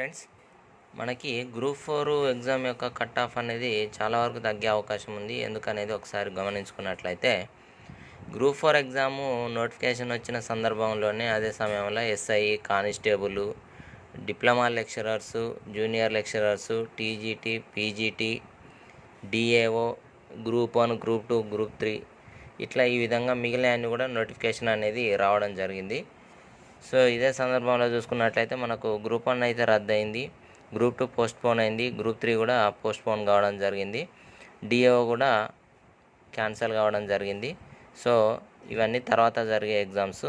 Friends. మనకి group four exam యొక్క cut off అనేది చాలా వరకు తగ్గే అవకాశం ఉంది. ఎందుకనేది ఒకసారి గమనించుకున్నట్లయితే గ్రూప్ ఫోర్ ఎగ్జాము నోటిఫికేషన్ వచ్చిన సందర్భంలోనే అదే సమయంలో SI constable diploma lecturers junior lecturers TGT PGT DAO group one group two group three ఇట్లా ఈ విధంగా మిగిలిన అన్ని కూడా నోటిఫికేషన్ అనేది రావడం జరిగింది. సో ఇదే సందర్భంలో చూసుకున్నట్లయితే మనకు గ్రూప్ వన్ అయితే రద్దయింది. గ్రూప్ టూ పోస్ట్ పోన్ అయింది. గ్రూప్ త్రీ కూడా పోస్ట్ పోన్ కావడం జరిగింది. డిఏఓ కూడా క్యాన్సిల్ కావడం జరిగింది. సో ఇవన్నీ తర్వాత జరిగే ఎగ్జామ్స్.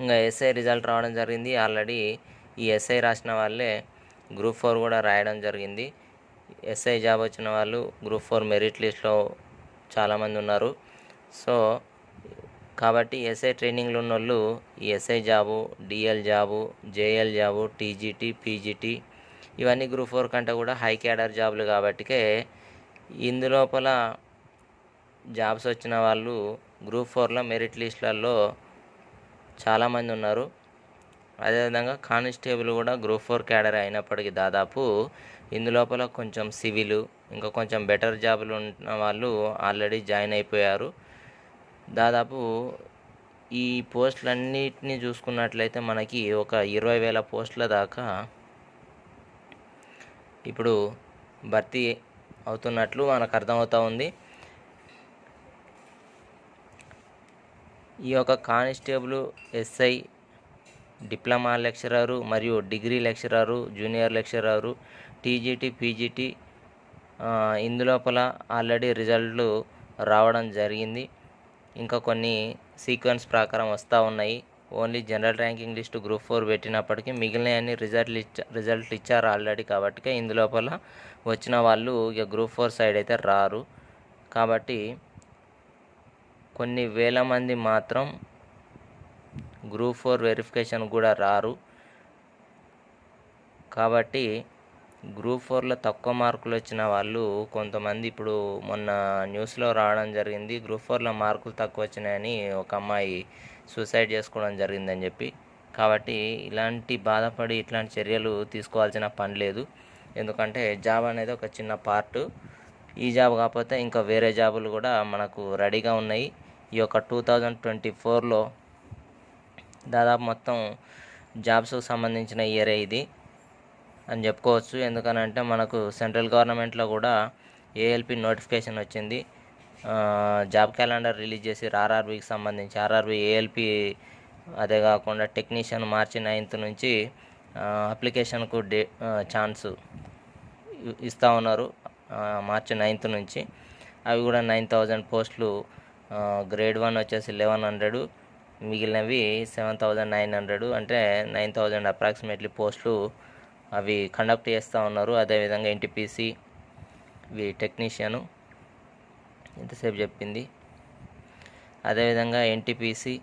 ఇంకా ఎస్ఐ రిజల్ట్ రావడం జరిగింది. ఆల్రెడీ ఈ ఎస్ఐ రాసిన వాళ్ళే గ్రూప్ ఫోర్ కూడా రాయడం జరిగింది. ఎస్ఐ జాబ్ వచ్చిన వాళ్ళు గ్రూప్ ఫోర్ మెరిట్ లిస్ట్లో చాలామంది ఉన్నారు. సో కాబట్టి ఎస్ఐ ట్రైనింగ్లో ఉన్న వాళ్ళు ఈ SI job DL job JL job TGT PGT ఇవన్నీ గ్రూప్ ఫోర్ కంటే కూడా హై క్యాడర్ జాబులు కాబట్టికే ఇందులోపల జాబ్స్ వచ్చిన వాళ్ళు గ్రూప్ ఫోర్లో మెరిట్ లిస్టులలో చాలామంది ఉన్నారు. అదేవిధంగా కానిస్టేబుల్ కూడా గ్రూప్ ఫోర్ క్యాడర్ అయినప్పటికీ దాదాపు ఇందులోపల కొంచెం సివిల్ ఇంకా కొంచెం బెటర్ జాబులు ఉన్న వాళ్ళు ఆల్రెడీ జాయిన్ అయిపోయారు. దాదాపు ఈ పోస్టులన్నిటిని చూసుకున్నట్లయితే మనకి ఒక ఇరవై వేల పోస్టుల దాకా ఇప్పుడు భర్తీ అవుతున్నట్లు మనకు అర్థమవుతూ ఉంది. ఈ యొక్క కానిస్టేబుల్ ఎస్ఐ డిప్లొమా లెక్చరరు మరియు degree lecturer junior lecturer TGT PGT ఇందులోపల already రిజల్ట్లు రావడం జరిగింది. ఇంకా కొన్ని సీక్వెన్స్ ప్రకారం వస్తూ ఉన్నాయి. Only general ranking list group four పెట్టినప్పటికీ మిగిలిన అన్ని రిజల్ట్లు ఇచ్చా రిజల్ట్ ఇచ్చారు ఆల్రెడీ కాబట్టి ఇందులోపల వచ్చిన వాళ్ళు ఇక గ్రూప్ ఫోర్ సైడ్ అయితే రారు. కాబట్టి కొన్ని వేల మంది మాత్రం గ్రూప్ ఫోర్ వెరిఫికేషన్ కూడా రారు. కాబట్టి గ్రూప్ ఫోర్లో తక్కువ మార్కులు వచ్చిన వాళ్ళు కొంతమంది ఇప్పుడు మొన్న న్యూస్లో రావడం జరిగింది గ్రూప్ ఫోర్లో మార్కులు తక్కువ వచ్చినాయని ఒక అమ్మాయి సూసైడ్ చేసుకోవడం జరిగిందని చెప్పి. కాబట్టి ఇలాంటి బాధపడి ఇట్లాంటి చర్యలు తీసుకోవాల్సిన పని లేదు. ఎందుకంటే జాబ్ అనేది ఒక చిన్న పార్ట్. ఈ జాబ్ కాకపోతే ఇంకా వేరే జాబులు కూడా మనకు రెడీగా ఉన్నాయి. ఈ యొక్క టూ థౌజండ్ ట్వంటీ ఫోర్లో దాదాపు మొత్తం జాబ్స్కి సంబంధించిన ఇయరే ఇది. అని చెప్పుకోవచ్చు. ఎందుకనంటే మనకు సెంట్రల్ గవర్నమెంట్లో కూడా ఏఎల్పి నోటిఫికేషన్ వచ్చింది. జాబ్ క్యాలెండర్ రిలీజ్ చేసి ఆర్ఆర్బికి సంబంధించి ఆర్ఆర్బి ఏఎల్పి అదే కాకుండా టెక్నీషియన్ మార్చి నైన్త్ నుంచి అప్లికేషన్కు డే ఛాన్స్ ఇస్తూ ఉన్నారు. మార్చి నైన్త్ నుంచి. అవి కూడా నైన్ థౌజండ్ పోస్టులు గ్రేడ్ వన్ వచ్చేసి లెవెన్ హండ్రెడ్ మిగిలినవి సెవెన్ థౌజండ్ నైన్ హండ్రెడ్ అంటే నైన్ థౌజండ్ అప్రాక్సిమేట్లీ పోస్టులు అవి కండక్ట్ చేస్తూ ఉన్నారు. అదేవిధంగా ఎన్టీపీసీ ఇవి టెక్నీషియను ఎంతసేపు చెప్పింది. అదేవిధంగా ఎన్టీపీసీ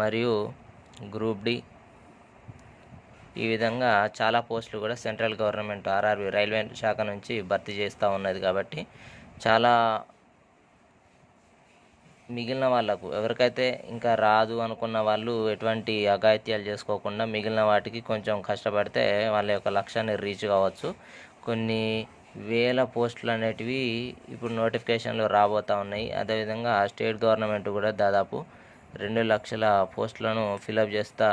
మరియు గ్రూప్ డి ఈ విధంగా చాలా పోస్టులు కూడా సెంట్రల్ గవర్నమెంట్ ఆర్ఆర్బి రైల్వే శాఖ నుంచి భర్తీ చేస్తూ ఉన్నది కాబట్టి చాలా మిగిలిన వాళ్ళకు. ఎవరికైతే ఇంకా రాదు అనుకున్న వాళ్ళు ఎటువంటి అఘాయిత్యాలు చేసుకోకుండా మిగిలిన వాటికి కొంచెం కష్టపడితే వాళ్ళ యొక్క లక్ష్యాన్ని రీచ్ కావచ్చు. కొన్ని వేల పోస్టులు అనేటివి ఇప్పుడు నోటిఫికేషన్లు రాబోతూ ఉన్నాయి. అదేవిధంగా స్టేట్ గవర్నమెంట్ కూడా దాదాపు రెండు లక్షల పోస్టులను ఫిలప్ చేస్తా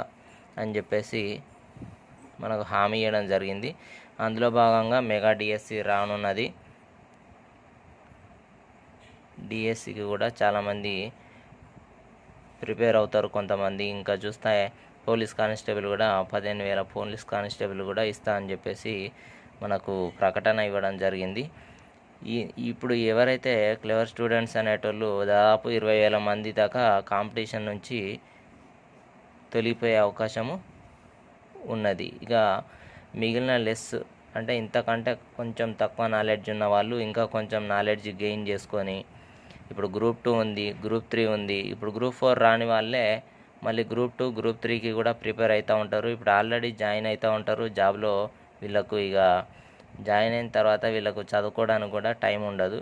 అని చెప్పేసి మనకు హామీ ఇవ్వడం జరిగింది. అందులో భాగంగా మెగా డిఎస్సి రానున్నది. డిఎస్సికి కూడా చాలామంది ప్రిపేర్ అవుతారు కొంతమంది. ఇంకా చూస్తే పోలీస్ కానిస్టేబుల్ కూడా పదిహేను వేల పోలీస్ కానిస్టేబుల్ కూడా ఇస్తా అని చెప్పేసి మనకు ప్రకటన ఇవ్వడం జరిగింది. ఈ ఇప్పుడు ఎవరైతే క్లెవర్ స్టూడెంట్స్ అనేటోళ్ళు దాదాపు ఇరవై వేల మంది దాకా కాంపిటీషన్ నుంచి తొలిపోయే అవకాశము ఉన్నది. ఇక మిగిలిన లెస్ అంటే ఇంతకంటే కొంచెం తక్కువ నాలెడ్జ్ ఉన్న వాళ్ళు ఇంకా కొంచెం నాలెడ్జ్ గెయిన్ చేసుకొని ఇప్పుడు గ్రూప్ టూ ఉంది గ్రూప్ త్రీ ఉంది. ఇప్పుడు గ్రూప్ ఫోర్ రాని వాళ్ళే మళ్ళీ గ్రూప్ టూ గ్రూప్ త్రీకి కూడా ప్రిపేర్ అవుతూ ఉంటారు. ఇప్పుడు ఆల్రెడీ జాయిన్ అవుతూ ఉంటారు. జాబ్లో వీళ్ళకు ఇక జాయిన్ అయిన తర్వాత వీళ్ళకు చదువుకోవడానికి కూడా టైం ఉండదు.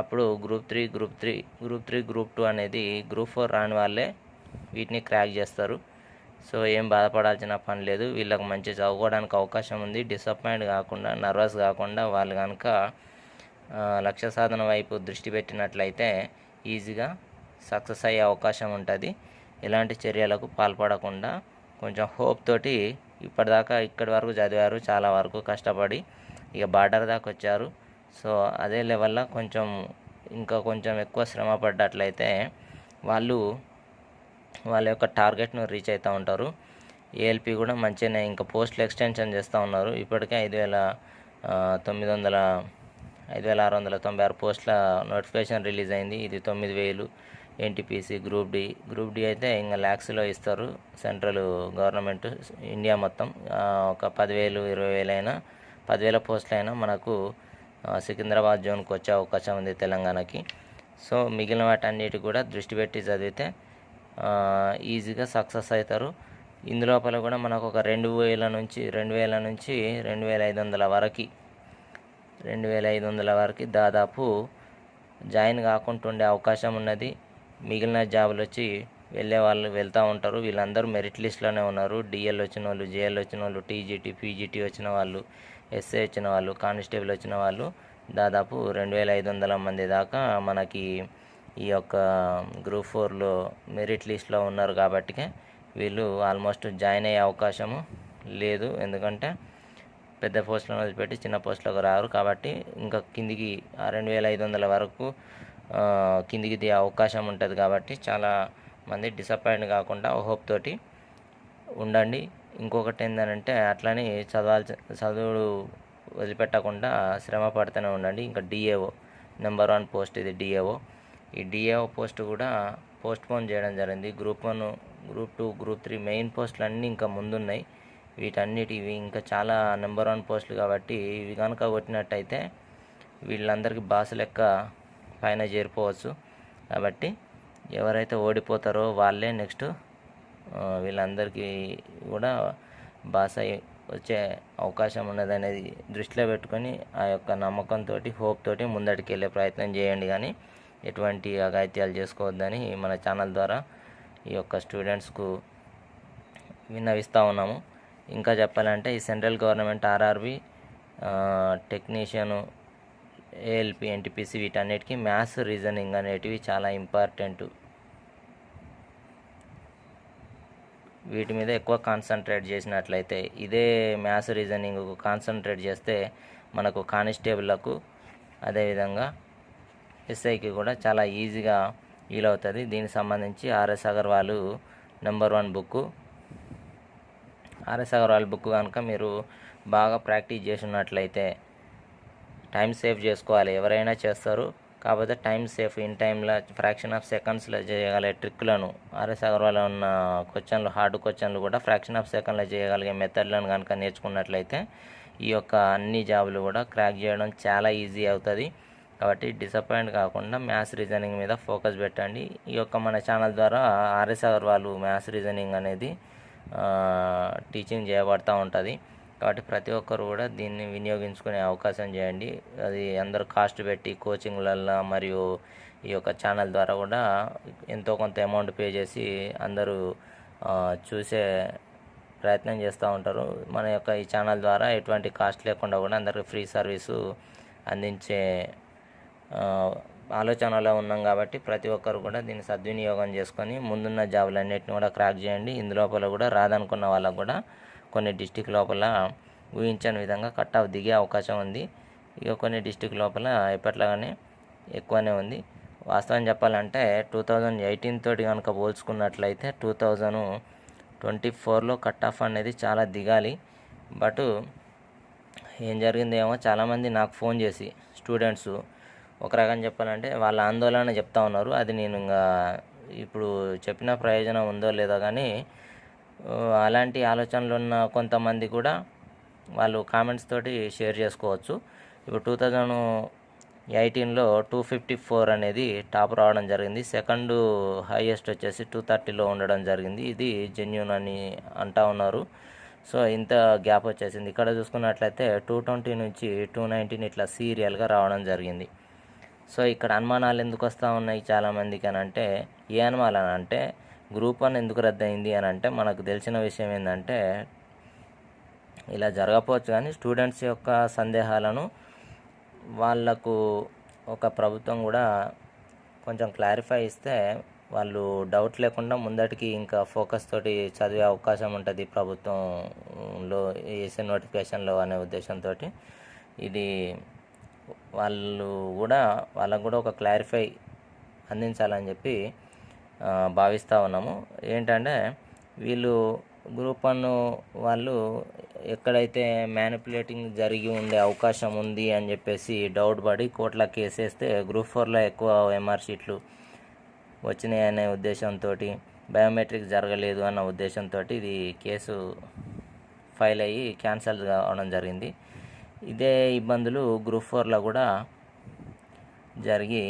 అప్పుడు group three group three group three group two అనేది గ్రూప్ ఫోర్ రాని వాళ్ళే వీటిని క్రాక్ చేస్తారు. సో ఏం బాధపడాల్సిన పని లేదు. వీళ్ళకి మంచి చదువుకోవడానికి అవకాశం ఉంది. డిసప్పాయింట్ కాకుండా నర్వస్ కాకుండా వాళ్ళు కనుక లక్ష్య సాధన వైపు దృష్టి పెట్టినట్లయితే ఈజీగా సక్సెస్ అయ్యే అవకాశం ఉంటుంది. ఎలాంటి చర్యలకు పాల్పడకుండా కొంచెం హోప్ తోటి ఇప్పటిదాకా ఇక్కడి వరకు చదివారు చాలా వరకు కష్టపడి ఇక బార్డర్ దాకా వచ్చారు. సో అదే లెవెల్లో కొంచెం ఇంకా కొంచెం ఎక్కువ శ్రమ పడ్డట్లయితే వాళ్ళు వాళ్ళ యొక్క టార్గెట్ను రీచ్ అవుతూ ఉంటారు. ఏఎల్పి కూడా మంచిగానే ఇంకా పోస్టులు ఎక్స్టెన్షన్ చేస్తూ ఉన్నారు. ఇప్పటికే ఐదు వేల తొమ్మిది వందల ఐదు వేల ఆరు వందల తొంభై ఆరు పోస్టుల నోటిఫికేషన్ రిలీజ్ అయింది. ఇది తొమ్మిది వేలు. NTPC group D. Group D అయితే ఇంకా ల్యాక్స్లో ఇస్తారు. సెంట్రల్ గవర్నమెంట్ ఇండియా మొత్తం. ఒక పదివేలు ఇరవై వేలైనా పదివేల పోస్టులు అయినా మనకు సికింద్రాబాద్ జోన్కి వచ్చే అవకాశం ఉంది తెలంగాణకి. సో మిగిలిన వాటన్నిటి కూడా దృష్టి పెట్టి చదివితే ఈజీగా సక్సెస్ అవుతారు ఇందులోపల కూడా మనకు ఒక రెండు వేల నుంచి రెండు వేల నుంచి రెండు వేల ఐదు వందల వరకు రెండు వేల ఐదు వందల వరకు దాదాపు జాయిన్ కాకుండా ఉండే అవకాశం ఉన్నది. మిగిలిన జాబులు వచ్చి వెళ్ళే వాళ్ళు వెళ్తూ ఉంటారు. వీళ్ళందరూ మెరిట్ లిస్ట్లోనే ఉన్నారు. డిఎల్ వచ్చిన వాళ్ళు జేఎల్ వచ్చిన వాళ్ళు టీజీటీ పీజీటీ వచ్చిన వాళ్ళు ఎస్ఏ వచ్చిన వాళ్ళు కానిస్టేబుల్ వచ్చిన వాళ్ళు దాదాపు రెండు వేల ఐదు వందల మంది దాకా మనకి ఈ యొక్క గ్రూప్ ఫోర్లో మెరిట్ లిస్ట్లో ఉన్నారు కాబట్టి వీళ్ళు ఆల్మోస్ట్ జాయిన్ అయ్యే అవకాశము లేదు. ఎందుకంటే పెద్ద పోస్టులను వదిలిపెట్టి చిన్న పోస్టులకు రారు. కాబట్టి ఇంకా కిందికి ఆ రెండు వేల ఐదు వందల వరకు కిందికి దిగే అవకాశం ఉంటుంది కాబట్టి చాలా మంది డిసప్పాయింట్ కాకుండా హోప్ తోటి ఉండండి. ఇంకొకటి ఏంటంటే అట్లనే చదవాల్సి చదువుడు వదిలిపెట్టకుండా శ్రమ పడుతూనే ఉండండి. ఇంకా డిఏఓ నెంబర్ వన్ పోస్ట్ ఇది డిఏఓ ఈ డిఏఓ పోస్ట్ కూడా పోస్ట్ పోన్ చేయడం జరిగింది. Group one group two group three main పోస్టులు అన్నీ ఇంకా ముందున్నాయి. వీటన్నిటివి ఇంకా చాలా నెంబర్ వన్ పోస్టులు కాబట్టి ఇవి కనుక కొట్టినట్టయితే వీళ్ళందరికీ బాస్ లెక్క పైన చేరిపోవచ్చు. కాబట్టి ఎవరైతే ఓడిపోతారో వాళ్ళే నెక్స్ట్ వీళ్ళందరికీ కూడా బాస్ అయి వచ్చే అవకాశం ఉన్నదనేది దృష్టిలో పెట్టుకొని ఆ యొక్క నమ్మకంతో హోప్ తోటి ముందటికి వెళ్ళే ప్రయత్నం చేయండి. కానీ ఎటువంటి అఘాయిత్యాలు చేసుకోవద్దని మన ఛానల్ ద్వారా ఈ యొక్క స్టూడెంట్స్కు విన్నవిస్తూ ఉన్నాము. ఇంకా చెప్పాలంటే ఈ central government RRB technician ALP NTPC వీటన్నిటికీ మ్యాథ్స్ రీజనింగ్ అనేటివి చాలా ఇంపార్టెంట్. వీటి మీద ఎక్కువ కాన్సన్ట్రేట్ చేసినట్లయితే ఇదే మ్యాథ్స్ రీజనింగ్ కాన్సన్ట్రేట్ చేస్తే మనకు కానిస్టేబుల్లకు అదేవిధంగా ఎస్ఐకి కూడా చాలా ఈజీగా వీలవుతుంది. దీనికి సంబంధించి RS Agarwal number one book RS Agarwal book కనుక మీరు బాగా ప్రాక్టీస్ చేసి ఉన్నట్లయితే టైం సేవ్ చేసుకోవాలి. ఎవరైనా చేస్తారు. కాకపోతే టైం సేఫ్ ఇన్ టైంలో ఫ్రాక్షన్ ఆఫ్ సెకండ్స్లో చేయగలిగే ట్రిక్లను ఆర్ఎస్ అగర్వాల్ ఉన్న క్వశ్చన్లు హార్డ్ క్వశ్చన్లు కూడా ఫ్రాక్షన్ ఆఫ్ సెకండ్లో చేయగలిగే మెథడ్లను కనుక నేర్చుకున్నట్లయితే ఈ యొక్క అన్ని జాబులు కూడా క్రాక్ చేయడం చాలా ఈజీ అవుతుంది. కాబట్టి డిసప్పాయింట్ కాకుండా మ్యాథ్స్ రీజనింగ్ మీద ఫోకస్ పెట్టండి. ఈ యొక్క మన ఛానల్ ద్వారా ఆర్ఎస్ అగర్వాల్ మ్యాథ్స్ రీజనింగ్ అనేది టీచింగ్ చేయబడుతూ ఉంటుంది. కాబట్టి ప్రతి ఒక్కరు కూడా దీన్ని వినియోగించుకునే అవకాశం చేయండి. అది అందరూ కాస్ట్ పెట్టి కోచింగ్లల్లో మరియు ఈ యొక్క ఛానల్ ద్వారా కూడా ఎంతో కొంత అమౌంట్ పే చేసి అందరూ చూసే ప్రయత్నం చేస్తూ ఉంటారు. మన యొక్క ఈ ఛానల్ ద్వారా ఎటువంటి కాస్ట్ లేకుండా కూడా అందరికి ఫ్రీ సర్వీసు అందించే ఆలోచనలో ఉన్నాం కాబట్టి ప్రతి ఒక్కరు కూడా దీన్ని సద్వినియోగం చేసుకొని ముందున్న జాబులన్నిటిని కూడా క్రాక్ చేయండి. ఇందులోపల కూడా రాదనుకున్న వాళ్ళకు కూడా కొన్ని డిస్టిక్ లోపల ఊహించని విధంగా కట్ ఆఫ్ దిగే అవకాశం ఉంది. ఇక కొన్ని డిస్టిక్ లోపల ఎప్పట్లాగానే ఎక్కువనే ఉంది. వాస్తవం చెప్పాలంటే టూ థౌజండ్ ఎయిటీన్ తోటి కనుక పోల్చుకున్నట్లయితే టూ థౌజండ్ ట్వంటీ ఫోర్లో కట్ ఆఫ్ అనేది చాలా దిగాలి. బట్ ఏం జరిగిందేమో చాలామంది నాకు ఫోన్ చేసి స్టూడెంట్స్ ఒక రకంగా చెప్పాలంటే వాళ్ళ ఆందోళన చెప్తా ఉన్నారు. అది నేను ఇంకా ఇప్పుడు చెప్పిన ప్రయోజనం ఉందో లేదో కానీ అలాంటి ఆలోచనలు ఉన్న కొంతమంది కూడా వాళ్ళు కామెంట్స్ తోటి షేర్ చేసుకోవచ్చు. ఇప్పుడు టూ థౌజండ్ ఎయిటీన్లో టూ ఫిఫ్టీ ఫోర్ అనేది టాప్ రావడం జరిగింది. సెకండ్ హైయెస్ట్ వచ్చేసి టూ థర్టీలో ఉండడం జరిగింది. ఇది జెన్యున్ అని అంటా ఉన్నారు. సో ఇంత గ్యాప్ వచ్చేసింది. ఇక్కడ చూసుకున్నట్లయితే టూ ట్వంటీ నుంచి టూ నైన్టీన్ ఇట్లా సీరియల్గా రావడం జరిగింది. సో ఇక్కడ అనుమానాలు ఎందుకు వస్తూ ఉన్నాయి చాలామందికి అని అంటే ఏ అనుమానాలు అంటే గ్రూప్ వన్ ఎందుకు రద్దయింది అని అంటే మనకు తెలిసిన విషయం ఏంటంటే ఇలా జరగకపోవచ్చు కానీ స్టూడెంట్స్ యొక్క సందేహాలను వాళ్ళకు ఒక ప్రభుత్వం కూడా కొంచెం క్లారిఫై ఇస్తే వాళ్ళు డౌట్ లేకుండా ముందటికి ఇంకా ఫోకస్ తోటి చదివే అవకాశం ఉంటుంది ప్రభుత్వంలో వేసే నోటిఫికేషన్లో అనే ఉద్దేశంతో ఇది వాళ్ళు కూడా వాళ్ళకు కూడా ఒక క్లారిఫై అందించాలని చెప్పి భావిస్తూ ఉన్నాము. ఏంటంటే వీళ్ళు గ్రూప్ వన్ వాళ్ళు ఎక్కడైతే మ్యానిపులేటింగ్ జరిగి ఉండే అవకాశం ఉంది అని చెప్పేసి డౌట్ పడి కోట్ల కేసేస్తే గ్రూప్ ఫోర్లో ఎక్కువ ఎంఆర్ షీట్లు వచ్చినాయి అనే ఉద్దేశంతో బయోమెట్రిక్ జరగలేదు అన్న ఉద్దేశంతో ఇది కేసు ఫైల్ అయ్యి క్యాన్సల్ కావడం జరిగింది. ఇదే ఇబ్బందులు గ్రూప్ ఫోర్లో కూడా జరిగి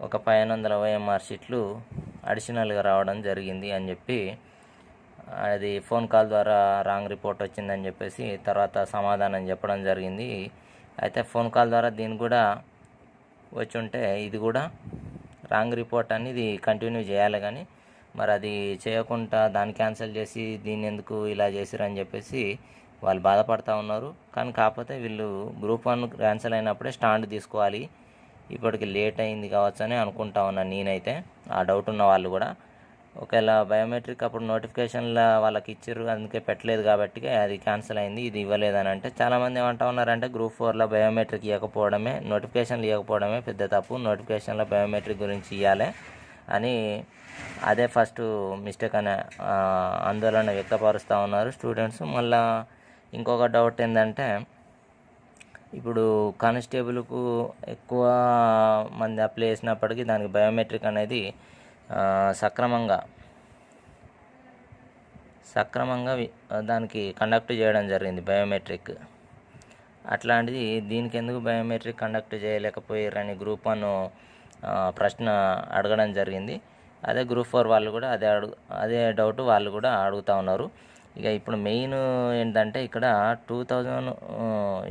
ఒక పదిహేను వందల ఓఎంఆర్ షీట్లు అడిషనల్గా రావడం జరిగింది అని చెప్పి అది ఫోన్ కాల్ ద్వారా రాంగ్ రిపోర్ట్ వచ్చిందని చెప్పేసి తర్వాత సమాధానం చెప్పడం జరిగింది. అయితే ఫోన్ కాల్ ద్వారా దీన్ని కూడా వచ్చి ఉంటే ఇది కూడా రాంగ్ రిపోర్ట్ అనేది కంటిన్యూ చేయాలి కానీ మరి అది చేయకుండా దాన్ని క్యాన్సిల్ చేసి దీన్ని ఎందుకు ఇలా చేసిరని చెప్పేసి వాళ్ళు బాధపడతా ఉన్నారు. కానీ కాకపోతే వీళ్ళు గ్రూప్ వన్ క్యాన్సిల్ అయినప్పుడే స్టాండ్ తీసుకోవాలి. ఇప్పటికి లేట్ అయింది కావచ్చు అని అనుకుంటా ఉన్నాను నేనైతే. ఆ డౌట్ ఉన్న వాళ్ళు కూడా. ఒకవేళ బయోమెట్రిక్ అప్పుడు నోటిఫికేషన్లో వాళ్ళకి ఇచ్చారు అందుకే పెట్టలేదు కాబట్టి అది క్యాన్సిల్ అయింది ఇది ఇవ్వలేదని అంటే చాలామంది ఏమంటా ఉన్నారంటే గ్రూప్ ఫోర్లో బయోమెట్రిక్ ఇవ్వకపోవడమే నోటిఫికేషన్లు ఇవ్వకపోవడమే పెద్ద తప్పు నోటిఫికేషన్లో బయోమెట్రిక్ గురించి ఇవ్వాలి అని అదే ఫస్ట్ మిస్టేక్ అనే ఆందోళన వ్యక్తపరుస్తూ ఉన్నారు స్టూడెంట్స్. మళ్ళా ఇంకొక డౌట్ ఏంటంటే ఇప్పుడు కానిస్టేబుల్కు ఎక్కువ మంది అప్లై చేసినప్పటికీ దానికి బయోమెట్రిక్ అనేది సక్రమంగా సక్రమంగా దానికి కండక్ట్ చేయడం జరిగింది బయోమెట్రిక్ అట్లాంటిది దీనికి ఎందుకు బయోమెట్రిక్ కండక్ట్ చేయలేకపోయారని గ్రూప్ వన్ ప్రశ్న అడగడం జరిగింది. అదే గ్రూప్ ఫోర్ వాళ్ళు కూడా అదే అడుగు అదే డౌట్ వాళ్ళు కూడా అడుగుతూ ఉన్నారు. ఇక ఇప్పుడు మెయిన్ ఏంటంటే ఇక్కడ టూ థౌజండ్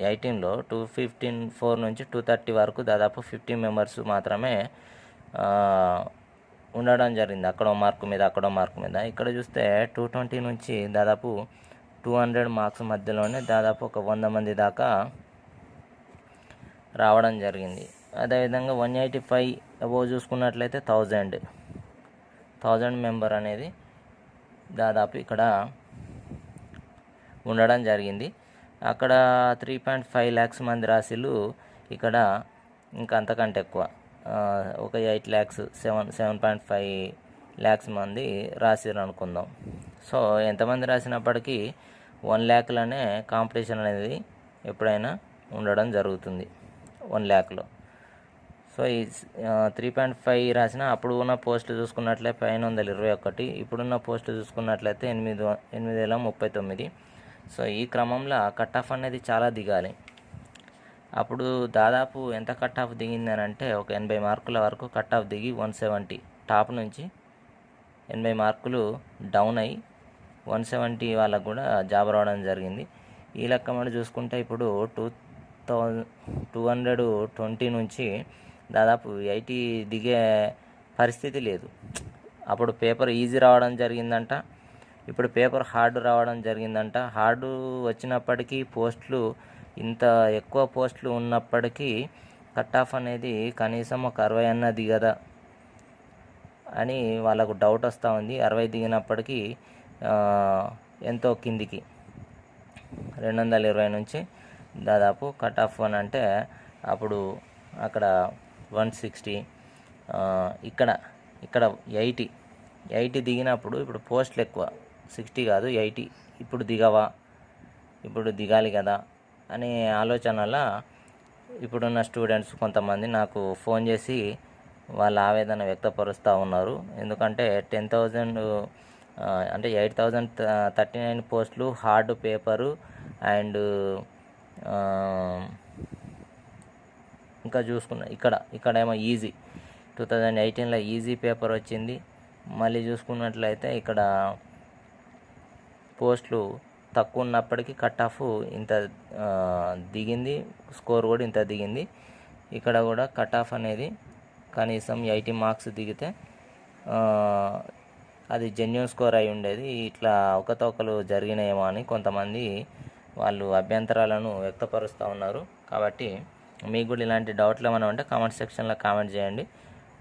ఎయిటీన్లో టూ ఫిఫ్టీన్ ఫోర్ నుంచి టూ థర్టీ వరకు దాదాపు ఫిఫ్టీన్ మెంబర్స్ మాత్రమే ఉండడం జరిగింది. అక్కడో మార్కు మీద అక్కడో మార్కు మీద. ఇక్కడ చూస్తే టూ ట్వంటీ నుంచి దాదాపు టూ హండ్రెడ్ మార్క్స్ మధ్యలోనే దాదాపు ఒక వంద మంది దాకా రావడం జరిగింది. అదేవిధంగా వన్ ఎయిటీ ఫైవ్ అబోవ్ చూసుకున్నట్లయితే థౌజండ్ థౌజండ్ మెంబర్ అనేది దాదాపు ఇక్కడ ఉండడం జరిగింది. అక్కడ త్రీ పాయింట్ ఫైవ్ ల్యాక్స్ మంది రాసిలు ఇక్కడ ఇంకా అంతకంటే ఎక్కువ. ఒక eight lakhs seven seven point five lakhs మంది రాసిరు అనుకుందాం. సో ఎంతమంది రాసినప్పటికీ వన్ ల్యాక్లోనే కాంపిటీషన్ అనేది ఎప్పుడైనా ఉండడం జరుగుతుంది. వన్ ల్యాక్లో సో ఈ త్రీ పాయింట్ ఫైవ్ రాసిన అప్పుడు ఉన్న పోస్టులు చూసుకున్నట్లయితే పైన వందల ఇరవై ఒకటి ఇప్పుడున్న పోస్టులు చూసుకున్నట్లయితే ఎనిమిది ఎనిమిది వేల ముప్పై తొమ్మిది. సో ఈ క్రమంలో కట్ ఆఫ్ అనేది చాలా దిగాలి. అప్పుడు దాదాపు ఎంత కట్ ఆఫ్ దిగింది అని అంటే ఒక ఎనభై మార్కుల వరకు కట్ ఆఫ్ దిగి వన్ సెవెంటీ. టాప్ నుంచి ఎనభై మార్కులు డౌన్ అయ్యి వన్ సెవెంటీ వాళ్ళకు కూడా జాబ్ రావడం జరిగింది. ఈ లెక్క మనం చూసుకుంటే ఇప్పుడు two thousand two hundred twenty నుంచి దాదాపు ఎయిటీ దిగే పరిస్థితి లేదు. అప్పుడు పేపర్ ఈజీ రావడం జరిగిందంట. ఇప్పుడు పేపర్ హార్డ్ రావడం జరిగిందంట. హార్డ్ వచ్చినప్పటికీ పోస్టులు ఇంత ఎక్కువ పోస్టులు ఉన్నప్పటికీ కట్ ఆఫ్ అనేది కనీసం ఒక అరవై అన్న దిగదా అని వాళ్ళకు డౌట్ వస్తూ ఉంది. అరవై దిగినప్పటికీ ఎంతో కిందికి రెండు వందల ఇరవై నుంచి దాదాపు కట్ ఆఫ్ వన్ అంటే అప్పుడు అక్కడ వన్ సిక్స్టీ ఇక్కడ ఇక్కడ ఎయిటీ ఎయిటీ దిగినప్పుడు ఇప్పుడు పోస్టులు ఎక్కువ. సిక్స్టీ కాదు ఎయిటీ. ఇప్పుడు దిగవా? ఇప్పుడు దిగాలి కదా? అనే ఆలోచనల ఇప్పుడున్న స్టూడెంట్స్ కొంతమంది నాకు ఫోన్ చేసి వాళ్ళ ఆవేదన వ్యక్తపరుస్తూ ఉన్నారు. ఎందుకంటే టెన్ థౌజండ్ అంటే ఎయిట్ థౌజండ్ థర్టీ నైన్ పోస్టులు హార్డ్ పేపరు అండ్ ఇంకా చూసుకున్న ఇక్కడ ఇక్కడేమో ఈజీ. టూ థౌజండ్ ఎయిటీన్లో ఈజీ పేపర్ వచ్చింది. మళ్ళీ చూసుకున్నట్లయితే ఇక్కడ పోస్టులు తక్కువ ఉన్నప్పటికీ కట్ ఆఫ్ ఇంత దిగింది. స్కోర్ కూడా ఇంత దిగింది. ఇక్కడ కూడా కట్ ఆఫ్ అనేది కనీసం ఎయిటీ మార్క్స్ దిగితే అది జెన్యున్ స్కోర్ అయి ఉండేది. ఇట్లా ఒకతోకలు జరిగినాయేమో అని కొంతమంది వాళ్ళు అభ్యంతరాలను వ్యక్తపరుస్తూ ఉన్నారు. కాబట్టి మీకు కూడా ఇలాంటి డౌట్లు ఏమైనా ఉంటే కామెంట్ సెక్షన్లో కామెంట్ చేయండి.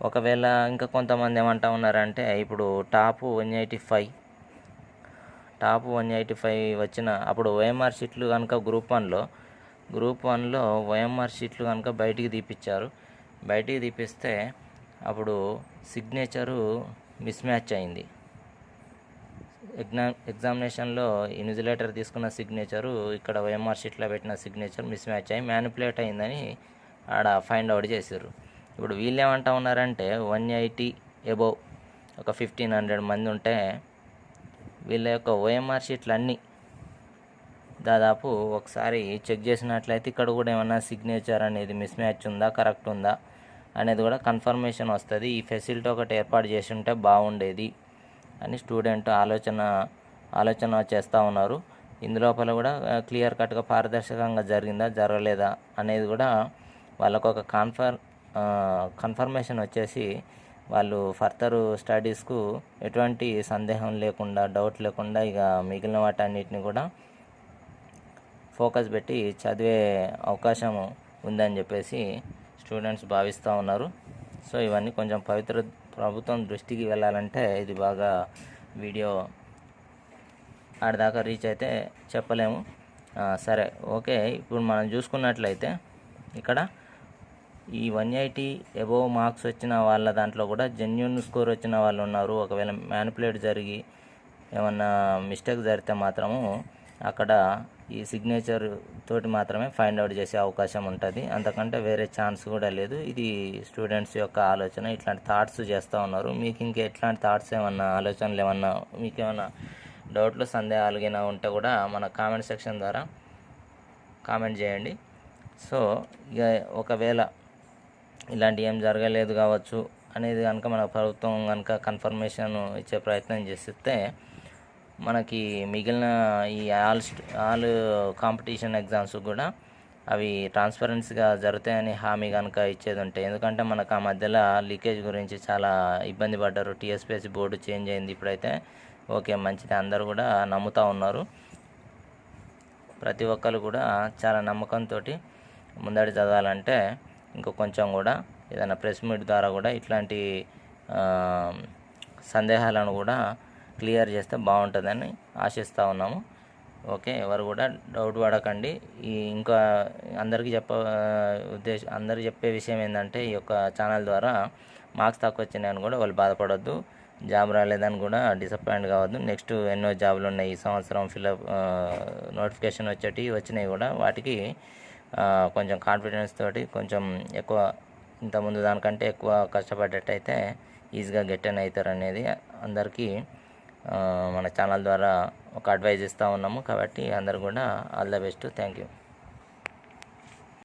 ఒకవేళ ఇంకా కొంతమంది ఏమంటా ఉన్నారంటే ఇప్పుడు top one eighty five top one eighty five వచ్చిన అప్పుడు ఓఎంఆర్ షీట్లు కనుక గ్రూప్ వన్లో గ్రూప్ వన్లో ఓఎంఆర్ షీట్లు కనుక బయటికి తీపిచ్చారు. బయటికి తీపిస్తే అప్పుడు సిగ్నేచరు మిస్ మ్యాచ్ అయింది. ఎగ్జామ్ ఎగ్జామినేషన్లో ఇన్విజిలేటర్ తీసుకున్న సిగ్నేచరు ఇక్కడ ఓఎంఆర్ షీట్లో పెట్టిన సిగ్నేచర్ మిస్ మ్యాచ్ అయ్యి మ్యానిపులేట్ అయిందని ఆడ ఫైండ్ అవుట్ చేశారు. ఇప్పుడు వీళ్ళు ఏమంటా ఉన్నారంటే వన్ ఎయిటీ ఎబోవ్ ఒక ఫిఫ్టీన్ హండ్రెడ్ మంది ఉంటే వీళ్ళ యొక్క ఓఎంఆర్ షీట్లు అన్నీ దాదాపు ఒకసారి చెక్ చేసినట్లయితే ఇక్కడ కూడా ఏమన్నా సిగ్నేచర్ అనేది మిస్ మ్యాచ్ ఉందా కరెక్ట్ ఉందా అనేది కూడా కన్ఫర్మేషన్ వస్తుంది. ఈ ఫెసిలిటీ ఒకటి ఏర్పాటు చేసి ఉంటే బాగుండేది అని స్టూడెంట్ ఆలోచన ఆలోచన చేస్తూ ఉన్నారు. ఇందులోపల కూడా క్లియర్ కట్గా పారదర్శకంగా జరిగిందా జరగలేదా అనేది కూడా వాళ్ళకు ఒక కన్ఫర్ కన్ఫర్మేషన్ వచ్చేసి వాళ్ళు ఫర్దర్ స్టడీస్కు ఎటువంటి సందేహం లేకుండా డౌట్ లేకుండా ఇక మిగిలిన వాటన్నిటిని కూడా ఫోకస్ పెట్టి చదివే అవకాశం ఉందని చెప్పేసి స్టూడెంట్స్ భావిస్తూ ఉన్నారు. సో ఇవన్నీ కొంచెం పవిత్ర ప్రభుత్వం దృష్టికి వెళ్ళాలంటే ఇది బాగా వీడియో ఆడదాకా రీచ్ అయితే చెప్పలేము. సరే ఓకే. ఇప్పుడు మనం చూసుకున్నట్లయితే ఇక్కడ ఈ వన్ ఎయిటీ ఎబోవ్ మార్క్స్ వచ్చిన వాళ్ళ దాంట్లో కూడా జెన్యున్ స్కోర్ వచ్చిన వాళ్ళు ఉన్నారు. ఒకవేళ మ్యానిపులేట్ జరిగి ఏమన్నా మిస్టేక్ జరిగితే మాత్రము అక్కడ ఈ సిగ్నేచర్ తోటి మాత్రమే ఫైండ్ అవుట్ చేసే అవకాశం ఉంటుంది. అంతకంటే వేరే ఛాన్స్ కూడా లేదు. ఇది స్టూడెంట్స్ యొక్క ఆలోచన. ఇట్లాంటి థాట్స్ చేస్తూ ఉన్నారు. మీకు ఇంకా ఎట్లాంటి థాట్స్ ఏమన్నా ఆలోచనలు ఏమన్నా మీకు ఏమన్నా డౌట్లు సందేహాలు గిన ఉంటే కూడా మన కామెంట్ సెక్షన్ ద్వారా కామెంట్ చేయండి. సో ఇక ఒకవేళ ఇలాంటి ఏం జరగలేదు కావచ్చు అనేది కనుక మన ప్రభుత్వం కనుక కన్ఫర్మేషన్ ఇచ్చే ప్రయత్నం చేస్తే మనకి మిగిలిన ఈ ఆల్ ఆల్ కాంపిటీషన్ ఎగ్జామ్స్ కూడా అవి ట్రాన్స్పరెన్సీగా జరుగుతాయని హామీ కనుక ఇచ్చేది ఉంటాయి ఎందుకంటే మనకు ఆ మధ్యలో లీకేజ్ గురించి చాలా ఇబ్బంది పడ్డారు. టీఎస్పీఎస్సీ బోర్డు చేంజ్ అయింది ఇప్పుడైతే. ఓకే మంచిది. అందరూ కూడా నమ్ముతూ ఉన్నారు. ప్రతి ఒక్కరు కూడా చాలా నమ్మకంతో ముందడి చదవాలంటే ఇంకా కొంచెం కూడా ఏదైనా ప్రెస్ మీట్ ద్వారా కూడా ఇట్లాంటి సందేహాలను కూడా క్లియర్ చేస్తే బాగుంటుందని ఆశిస్తూ ఉన్నాము. ఓకే ఎవరు కూడా డౌట్ పడకండి. ఈ ఇంకా అందరికీ చెప్ప ఉద్దేశం అందరికీ చెప్పే విషయం ఏంటంటే ఈ యొక్క ఛానల్ ద్వారా మార్క్స్ తక్కువ వచ్చినాయని కూడా వాళ్ళు బాధపడొద్దు. జాబ్ రాలేదని కూడా డిసప్పాయింట్ కావద్దు. నెక్స్ట్ ఎన్నో జాబులు ఉన్నాయి. ఈ సంవత్సరం ఫిలప్ నోటిఫికేషన్ వచ్చేటి వచ్చినాయి కూడా. వాటికి కొంచెం కాన్ఫిడెన్స్ తోటి కొంచెం ఎక్కువ ఇంతకుముందు దానికంటే ఎక్కువ కష్టపడ్డట్టయితే ఈజీగా గెట్టన్ అవుతారు అనేది అందరికీ మన ఛానల్ ద్వారా ఒక అడ్వైజ్ ఇస్తూ ఉన్నాము. కాబట్టి అందరు కూడా all the best thank you